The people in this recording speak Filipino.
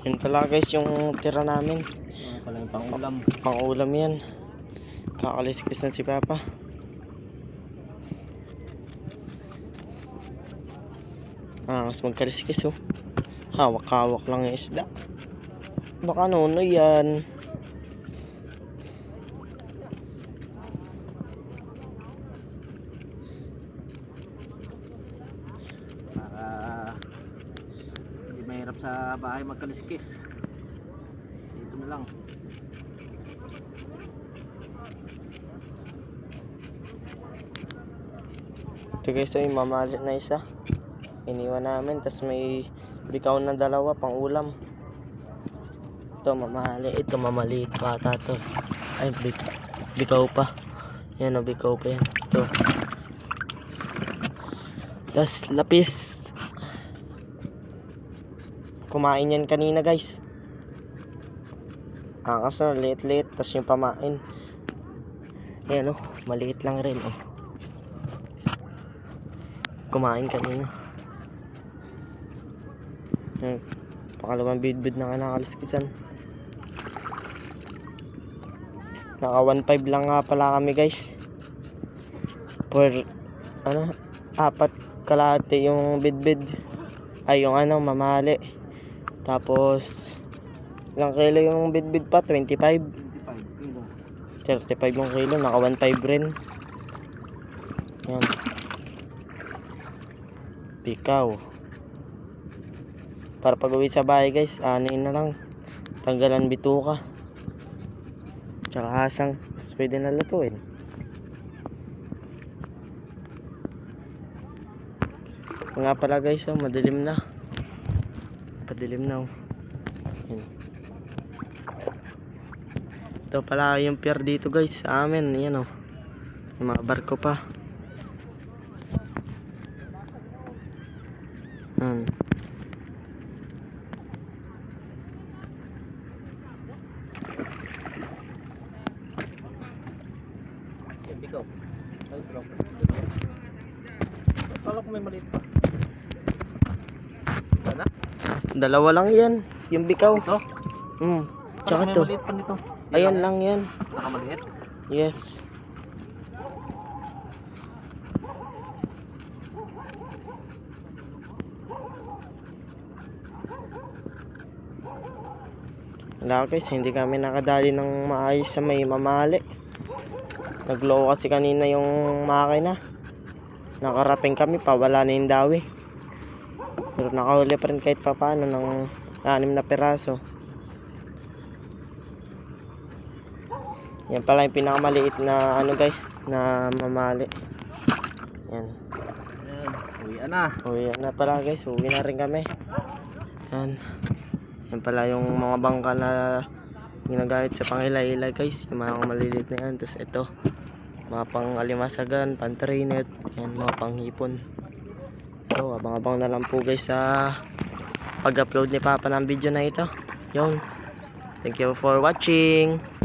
Yun pala guys yung tira namin. Ano pala yung pangulam. Pang ulam yan. Kakaliskis na si Papa. Ah, mas magkaliskis oh. Hawak-hawak lang yung isda. Baka nuno yan. Para mahirap sa bahay magkaliskis. Dito na lang. Ito guys, ito yung mamali na isa. Iniwan namin. Tapos may bikaw na dalawa pang ulam. Ito mamali. Ito mamaliit pa to. Ay, bik bikaw pa. Yan o, bikaw pa yan. Ito. Tapos lapis. Kumain yan kanina guys. Angas na, liit-liit. Tapos yung pamain. Ayan o, maliit lang rin oh kumain kanina. Yan. Pangalawang bidbid na nga nakaliskisan. Naka 1.5 lang nga pala kami guys. For ano, apat kalahati yung bidbid. Ay yung ano, mamali. Tapos ilang kilo yung bidbid pa? 25. 25 kilo. 35 yung kilo, naka 1.5 rin. Yan. Pikaw. Para pag uwi sa bahay guys, anin na lang. Tanggalan bituka. Tsaka hasang. Tapos pwede na lutuin. Nga pala guys, oh, madilim na. Padilim na oh. Ito pala yung pier dito guys, sa amin. Yan oh. Yung mga barko pa. Yan. Bikaw. Ay. Kala ko. Dalawa lang yan. Yung bikaw. Ito? Hmm. Tsaka ko may to. maliit pa nito. Ayan lang yan. Nakamaliit? Yes. Wala guys, hindi kami nakadali ng maayos sa may mamali. Naglow kasi kanina yung makina. Nakarating kami pa, wala na yung dawi. Pero nakahuli pa rin kahit pa paano ng anim na peraso. Yan pala yung pinakamaliit na ano guys, na mamali. Yan. Uwi na. Uwi na pala guys, uwi na rin kami. Yan. Yan pala yung mga bangka na ginagamit sa pangilay-ilay guys. Yung mga maliliit na yan. Tapos ito, mga pang alimasagan, pang trinet, yan mga panghipon. So, abang-abang na lang po guys sa pag-upload ni Papa ng video na ito. Yun. Thank you for watching.